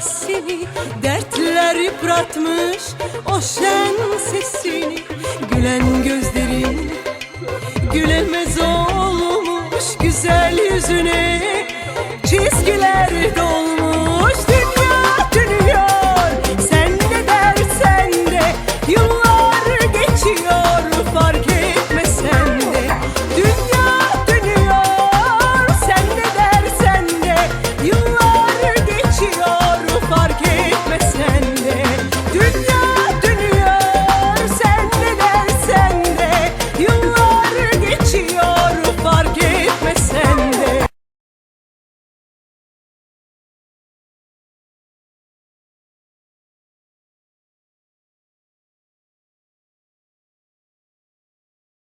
seni Dertler yıpratmış o şen sesini Gülen gözlerin gülemez olmuş güzel yüzüne.